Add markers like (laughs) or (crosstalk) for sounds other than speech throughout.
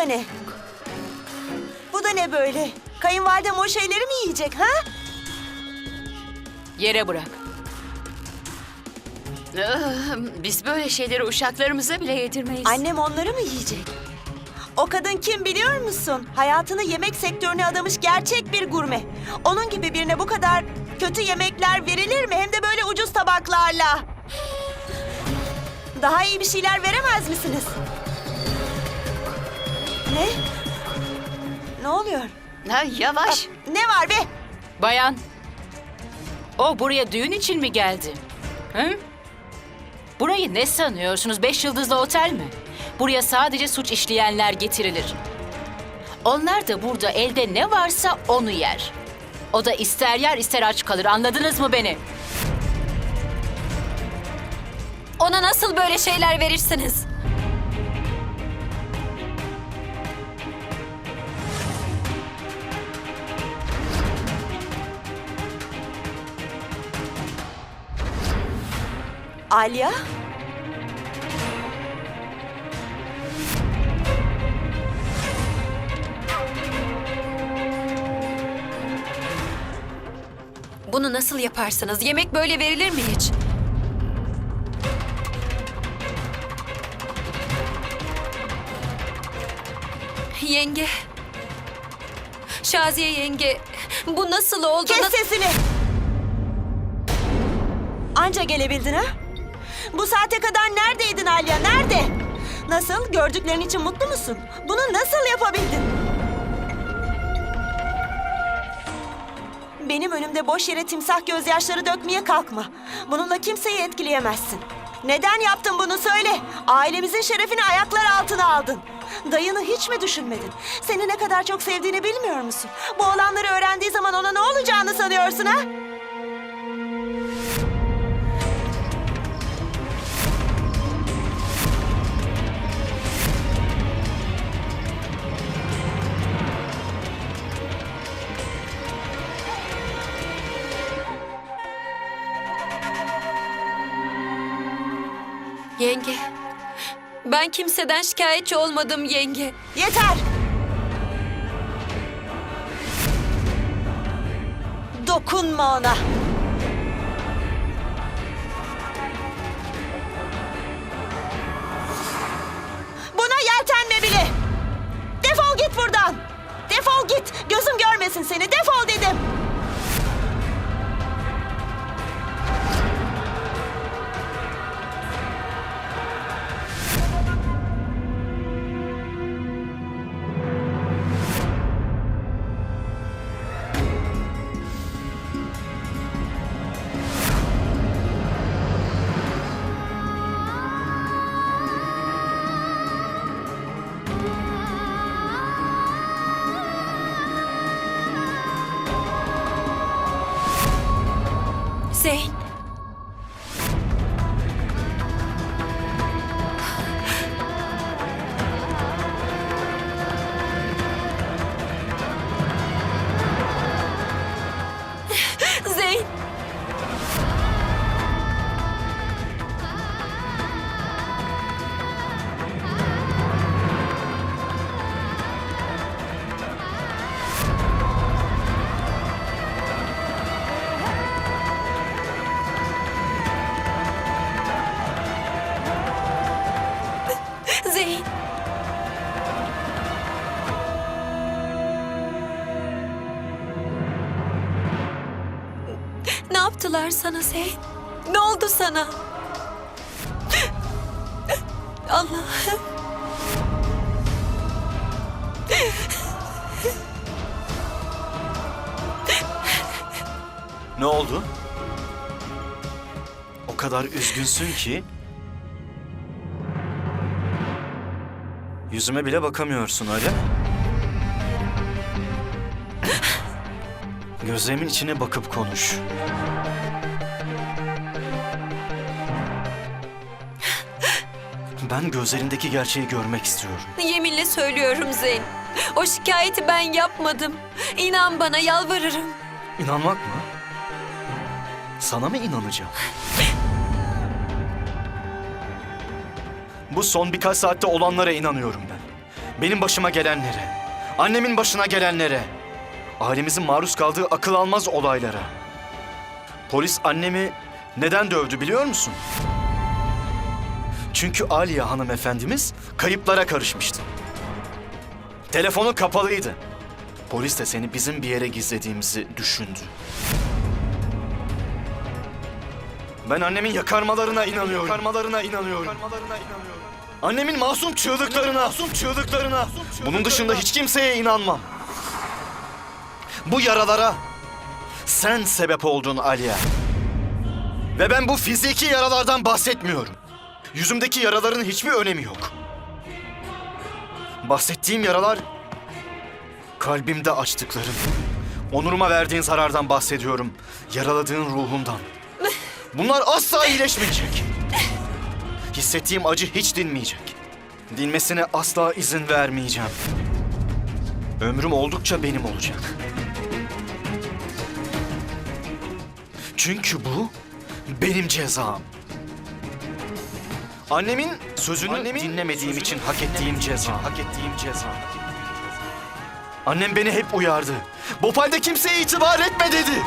da ne? Bu da ne böyle? Kayınvalidem o şeyleri mi yiyecek ha? Yere bırak. Ah, Biz böyle şeyleri uşaklarımıza bile yedirmeyiz. Annem onları mı yiyecek? O kadın kim biliyor musun? Hayatını yemek sektörüne adamış gerçek bir gurme. Onun gibi birine bu kadar kötü yemekler verilir mi? Hem de böyle ucuz tabaklarla. Daha iyi bir şeyler veremez misiniz? Ne? Ne oluyor? Ha, yavaş. Ne var be? Bayan. O buraya düğün için mi geldi? Hı? Burayı ne sanıyorsunuz? Beş yıldızlı otel mi? Buraya sadece suç işleyenler getirilir. Onlar da burada elde ne varsa onu yer. O da ister yer ister aç kalır. Anladınız mı beni? Ona nasıl böyle şeyler verirsiniz? Alya? Bunu nasıl yaparsınız? Yemek böyle verilir mi hiç? Yenge. Şaziye yenge. Bu nasıl oldu? Kes sesini! Anca gelebildin ha? Bu saate kadar neredeydin Alya? Nerede? Nasıl? Gördüklerin için mutlu musun? Bunu nasıl yapabildin? Benim önümde boş yere timsah gözyaşları dökmeye kalkma. Bununla kimseyi etkileyemezsin. Neden yaptın bunu söyle. Ailemizin şerefini ayaklar altına aldın. Dayını hiç mi düşünmedin? Seni ne kadar çok sevdiğini bilmiyor musun? Bu olanları öğrendiği zaman ona ne olacağını sanıyorsun ha? Yenge. Ben kimseden şikayetçi olmadım yenge. Yeter! Dokunma ona. Zeyn. Yaptılar sana Zeyn? Ne oldu sana? Allah'ım. Ne oldu? O kadar üzgünsün ki... Yüzüme bile bakamıyorsun öyle mi? Gözlerimin içine bakıp konuş. Ben gözlerindeki gerçeği görmek istiyorum. Yeminle söylüyorum Zeyn. O şikayeti ben yapmadım. İnan bana yalvarırım. İnanmak mı? Sana mı inanacağım? Bu son birkaç saatte olanlara inanıyorum ben. Benim başıma gelenlere, annemin başına gelenlere, ailemizin maruz kaldığı akıl almaz olaylara. Polis annemi neden dövdü biliyor musun? Çünkü Aliye hanımefendimiz kayıplara karışmıştı. Telefonu kapalıydı. Polis de seni bizim bir yere gizlediğimizi düşündü. Ben annemin yakarmalarına inanıyorum. Yakarmalarına inanıyorum. Annemin masum çığlıklarına, masum çığlıklarına. Bunun dışında hiç kimseye inanmam. Bu yaralara sen sebep oldun Aliye. Ve ben bu fiziki yaralardan bahsetmiyorum. Yüzümdeki yaraların hiçbir önemi yok. Bahsettiğim yaralar kalbimde açtıklarım. Onuruma verdiğin zarardan bahsediyorum. Yaraladığın ruhundan. Bunlar asla iyileşmeyecek. Hissettiğim acı hiç dinmeyecek. Dinmesine asla izin vermeyeceğim. Ömrüm oldukça benim olacak. Çünkü bu benim cezam. Annemin sözünü dinlemediğim için hak ettiğim ceza. Hak ettiğim ceza. Annem beni hep uyardı. Bopal'de kimseye itibar etme dedi.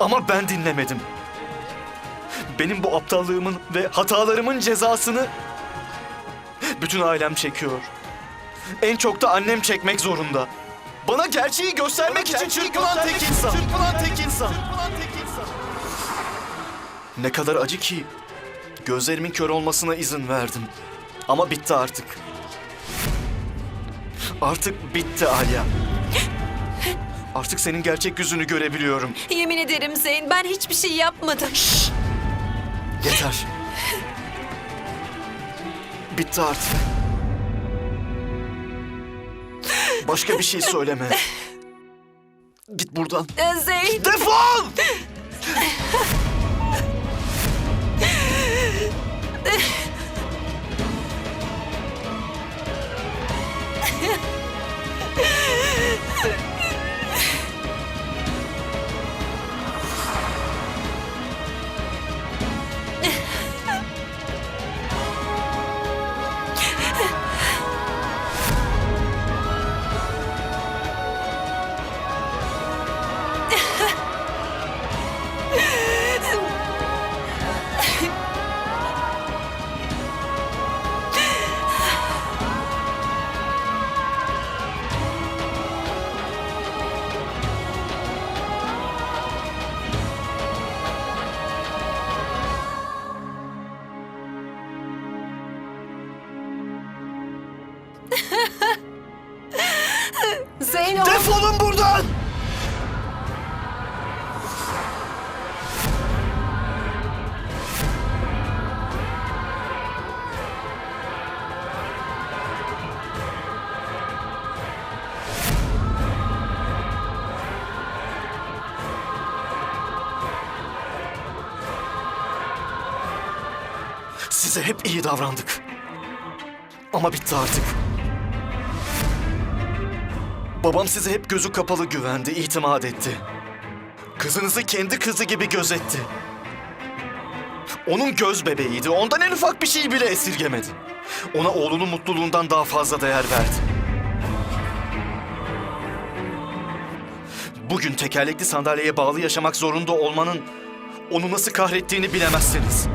Ama ben dinlemedim. Benim bu aptallığımın ve hatalarımın cezasını bütün ailem çekiyor. En çok da annem çekmek zorunda. Bana gerçeği göstermek için çırpılan tek insan. Çırpılan tek insan. Ne kadar acı ki gözlerimin kör olmasına izin verdim. Ama bitti artık. Artık bitti Alya. Artık senin gerçek yüzünü görebiliyorum. Yemin ederim Zeyn ben hiçbir şey yapmadım. Yeter. Bitti artık. Başka bir şey söyleme. (laughs) Git buradan. Ee, Zeyn Defol! (laughs) Zeyn o- Defolun buradan! Size hep iyi davrandık. Ama bitti artık. Babam size hep gözü kapalı güvendi, itimat etti. Kızınızı kendi kızı gibi gözetti. Onun göz bebeğiydi, ondan en ufak bir şey bile esirgemedi. Ona oğlunun mutluluğundan daha fazla değer verdi. Bugün tekerlekli sandalyeye bağlı yaşamak zorunda olmanın onu nasıl kahrettiğini bilemezsiniz.